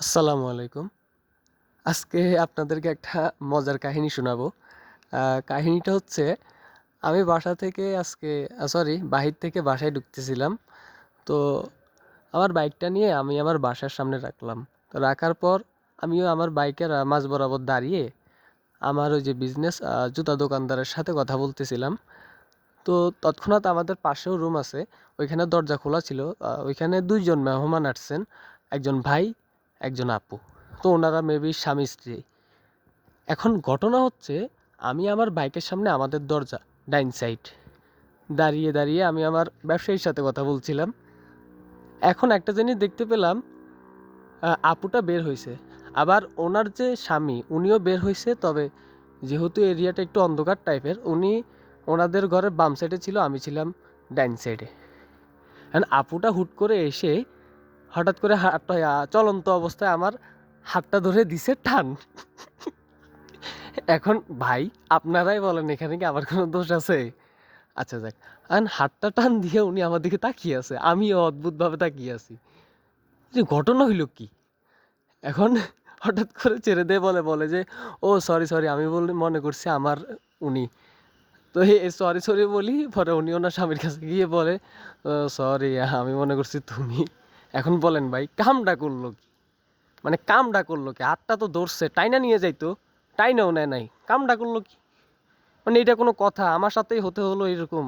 আসসালামু আলাইকুম। আজকে আপনাদেরকে একটা মজার কাহিনী শোনাবো। কাহিনীটা হচ্ছে, আমি বাসা থেকে আজকে সরি বাহির থেকে বাসায় ঢুকতেছিলাম। তো আমার বাইকটা নিয়ে আমি আমার বাসার সামনে রাখলাম। তো রাখার পর আমিও আমার বাইকের মাঝ বরাবর দাঁড়িয়ে আমার ওই যে বিজনেস জুতা দোকানদারের সাথে কথা বলতেছিলাম। তো তৎক্ষণাৎ আমাদের পাশেও রুম আছে। ওইখানে দরজা খোলা ছিল। ওইখানে দুইজন মেহমান আসছেন। একজন ভাই একজন আপু। তো ওনারা মেবি স্বামী, স্ত্রী। এখন ঘটনা হচ্ছে, আমি আমার বাইকের সামনে আমাদের দরজা, ডাইন সাইড। দাঁড়িয়ে দাঁড়িয়ে আমি আমার ব্যবসায়ীর সাথে কথা বলছিলাম। এখন একটা জিনিস দেখতে পেলাম আপুটা বের হয়েছে আবার ওনার যে স্বামী, উনিও বের হয়েছে তবে যেহেতু এরিয়াটা একটু অন্ধকার টাইপের, উনি ওনাদের ঘরের বাম সাইডে ছিল, আমি ছিলাম ডাইন সাইডে। এখন আপুটা হুট করে এসে হঠাৎ করে হাতটা চলন্ত অবস্থায় আমার হাতটা ধরে দিছে টান। এখন ভাই, আপনারাই বলেন এখানে কি আমার কোনো দোষ আছে? আচ্ছা যাক, এখন হাতটা টান দিয়ে উনি আমার দিকে তাকিয়ে আছে, আমিও অদ্ভুতভাবে তাকিয়ে আছি। যে ঘটনা হইল কি? এখন হঠাৎ করে ছেড়ে দিয়ে বলে বলে যে, ও সরি সরি আমি বলে, মনে করছি আমার উনি। তো এই সরি সরি বলি, পরে উনি ওনার স্বামীর কাছে গিয়ে বলে সরি আমি মনে করছি তুমি এখন বলেন ভাই কামটা করল কি? মানে কামটা করল কি? হাতটা তো ধরছে, টাইনা নিয়ে যাইতো, টাইনাও নেয় নাই কামটা করল কি? মানে এটা কোনো কথা, আমার সাথেই হতে হলো এরকম।